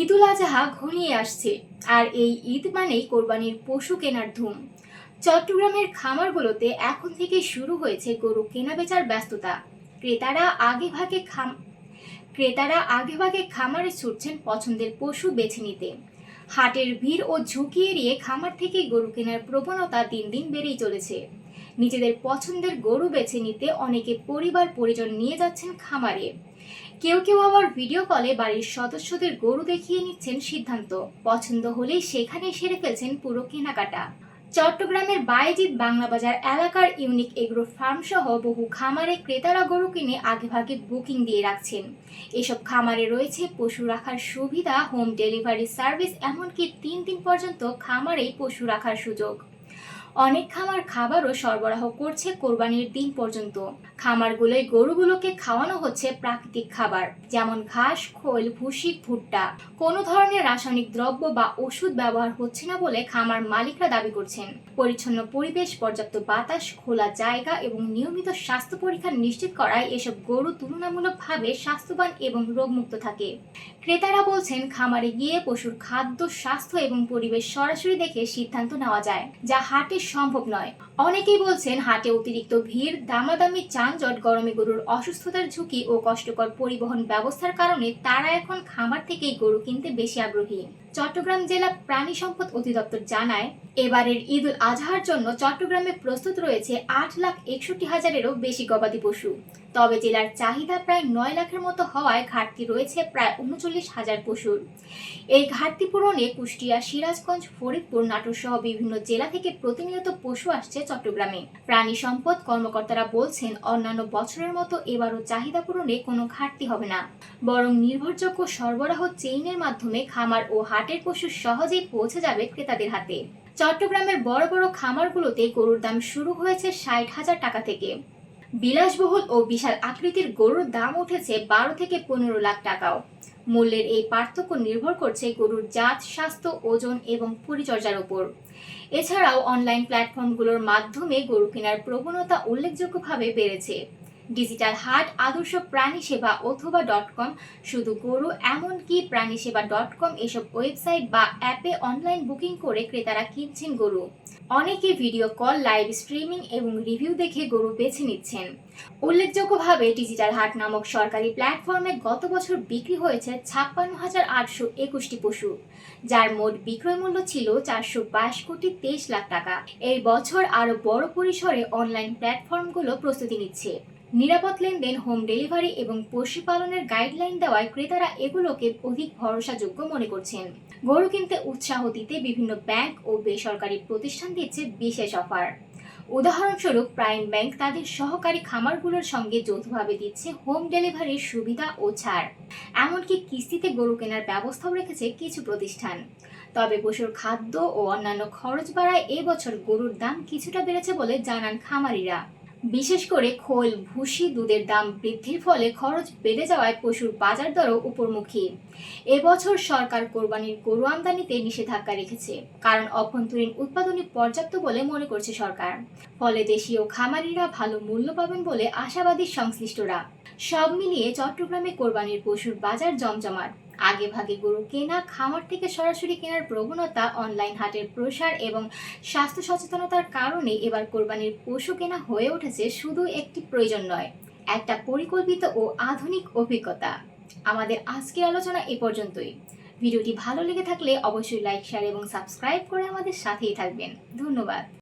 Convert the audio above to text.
ঈদুল আজহা ঘনিয়ে আসছে, আর এই ঈদ মানেই কোরবানির পশু কেনার ধুম। চট্টগ্রামের খামারগুলোতে এখন থেকে শুরু হয়েছে গরু কেনা বেচার ব্যস্ততা। ক্রেতারা আগে ভাগে খাম, ক্রেতারা আগে ভাগে খামারে ছুটছেন পছন্দের পশু বেছে নিতে। হাটের ভিড় ও ঝুঁকি এড়িয়ে খামার থেকে গরু কেনার প্রবণতা দিন দিন বেড়েই চলেছে। নিজেদের পছন্দের গরু বেছে নিতে অনেকে পরিবার পরিজন নিয়ে যাচ্ছেন খামারে। কেউ কেউ আবার ভিডিও কলে বাড়ির সদস্যদের গরু দেখিয়ে নিচ্ছেন সিদ্ধান্ত। পছন্দ হলেই সেখানে সেরে ফেলছেন পুরো কেনাকাটা। চট্টগ্রামের বায়েজিৎ বাংলা বাজার এলাকার ইউনিক এগ্রো ফার্ম সহ বহু খামারে ক্রেতারা গরু কিনে আগেভাগে বুকিং দিয়ে রাখছেন। এসব খামারে রয়েছে পশু রাখার সুবিধা, হোম ডেলিভারি সার্ভিস, এমনকি তিন দিন পর্যন্ত খামারেই পশু রাখার সুযোগ। অনেক খামার খাবারও সরবরাহ করছে কোরবানির দিন পর্যন্ত। খামারগুলোয় গরুগুলোকে খাওয়ানো হচ্ছে প্রাকৃতিক খাবার, যেমন ঘাস, খোল, ভুসি, ভুট্টা। কোনো ধরনের রাসায়নিক দ্রব্য বা ওষুধ ব্যবহার হচ্ছে না বলে খামার মালিকরা দাবি করছেন। পরিচ্ছন্ন পরিবেশ, পর্যাপ্ত বাতাস, খোলা জায়গা এবং নিয়মিত স্বাস্থ্য পরীক্ষা নিশ্চিত করায় এসব গরু তুলনামূলকভাবে স্বাস্থ্যবান এবং রোগমুক্ত থাকে। ক্রেতারা বলছেন, খামারে গিয়ে পশুর খাদ্য, স্বাস্থ্য এবং পরিবেশ সরাসরি দেখে সিদ্ধান্ত নেওয়া যায়, যা হাটে সম্ভব নয়। অনেকেই বলছেন, হাটে অতিরিক্ত ভিড়, দামাদামি, যানজট গরমে গরুর অসুস্থতার ঝুঁকি ও কষ্টকর পরিবহন ব্যবস্থার কারণে তারা এখন খামার থেকেই গরু কিনতে বেশি আগ্রহী। চট্টগ্রাম জেলা প্রাণী সম্পদ অধিদপ্তর জানায়, এবারের ঈদ উল আজহার জন্য চট্টগ্রামে প্রস্তুত রয়েছে আট লাখ একষট্টি হাজারেরও বেশি গবাদি পশু। তবে জেলার চাহিদা প্রায় নয় লাখের মতো হওয়ায় ঘাটতি রয়েছে প্রায় উনচল্লিশ হাজার পশুর। এই ঘাটতি পূরণে কুষ্টিয়া, সিরাজগঞ্জ, ফরিদপুর নাটোর সহ বিভিন্ন জেলা থেকে প্রতিনিয়ত পশু আসছে চট্টগ্রামে। প্রাণী সম্পদ কর্মকর্তারা বলছেন, অন্যান্য বছরের মতো এবারও চাহিদা পূরণে কোনো ঘাটতি হবে না। বরং নির্ভরযোগ্য সরবরাহ চেইনের মাধ্যমে খামার ও হাটের পশু সহজেই পৌঁছে যাবে ক্রেতাদের হাতে। চট্টগ্রামের বড় বড় খামারগুলোতে গরুর দাম শুরু হয়েছে ষাট হাজার টাকা থেকে। বিলাসবহুল ও বিশাল আকৃতির গরুর দাম উঠেছে বারো থেকে পনেরো লাখ টাকাও। মূল্যের এই পার্থক্য নির্ভর করছে গরুর জাত, স্বাস্থ্য, ওজন এবং পরিচর্যার উপর। এছাড়াও অনলাইন প্ল্যাটফর্মগুলোর মাধ্যমে গরু কেনার প্রবণতা উল্লেখযোগ্যভাবে বেড়েছে। ডিজিটাল হাট আদর্শ প্রাণী সেবা অথবা ডট কম শুধু গরু এমনকি প্রাণী সেবা ডট কম এসব ওয়েবসাইট বা অ্যাপে অনলাইন বুকিং করে ক্রেতারা কিনছেন গরু। অনেকে ভিডিও কল লাইভ স্ট্রিমিং এবং রিভিউ দেখে গরু বেছে নিচ্ছেন। উল্লেখযোগ্যভাবে ডিজিটাল হাট নামক সরকারি প্ল্যাটফর্মে গত বছর বিক্রি হয়েছে ছাপ্পান্ন হাজার আটশো একুশটি পশু, যার মোট বিক্রয় মূল্য ছিল চারশো বাইশ কোটি তেইশ লাখ টাকা। এই বছর আরও বড় পরিসরে অনলাইন প্ল্যাটফর্মগুলো প্রস্তুতি নিচ্ছে। নিরাপদ লেনদেন, হোম ডেলিভারি এবং পশুপালনের গাইডলাইন দেওয়ায় ক্রেতারা এগুলোকে অধিক ভরসাযোগ্য মনে করছেন। গরু কিনতে উৎসাহ দিতে বিভিন্ন ব্যাংক ও বেসরকারি প্রতিষ্ঠান দিচ্ছে বিশেষ অফার। উদাহরণস্বরূপ, প্রাইম ব্যাংক তাদের সহকারী খামারগুলোর সঙ্গে যৌথভাবে দিচ্ছে হোম ডেলিভারির সুবিধা ও ছাড়। এমনকি কিস্তিতে গরু কেনার ব্যবস্থাও রেখেছে কিছু প্রতিষ্ঠান। তবে পশুর খাদ্য ও অন্যান্য খরচ বাড়ায় এবছর গরুর দাম কিছুটা বেড়েছে বলে জানান খামারিরা। বিশেষ করে খোল, ভুসি, দুধের দাম বৃদ্ধির ফলে খরচ বেড়ে যাওয়ায় পশুর বাজার দরও উপরমুখী। এবছর সরকার কোরবানির গরু আমদানিতে নিষেধাজ্ঞা রেখেছে, কারণ অভ্যন্তরীণ উৎপাদনই পর্যাপ্ত বলে মনে করছে সরকার। ফলে দেশীয় খামারিরা ভালো মূল্য পাবেন বলে আশাবাদী সংশ্লিষ্টরা। সব মিলিয়ে চট্টগ্রামে কোরবানির পশুর বাজার জমজমাট। আগে ভাগে গরু কেনা, খামার থেকে সরাসরি কেনার প্রবণতা অনলাইন হাটের প্রসার এবং স্বাস্থ্য সচেতনতার কারণে এবার কোরবানির পশু কেনা হয়ে উঠেছে শুধু একটি প্রয়োজন নয়, একটা পরিকল্পিত ও আধুনিক অভিজ্ঞতা। আমাদের আজকের আলোচনা এ পর্যন্তই। ভিডিওটি ভালো লেগে থাকলে অবশ্যই লাইক শেয়ার এবং সাবস্ক্রাইব করে আমাদের সাথেই থাকবেন। ধন্যবাদ।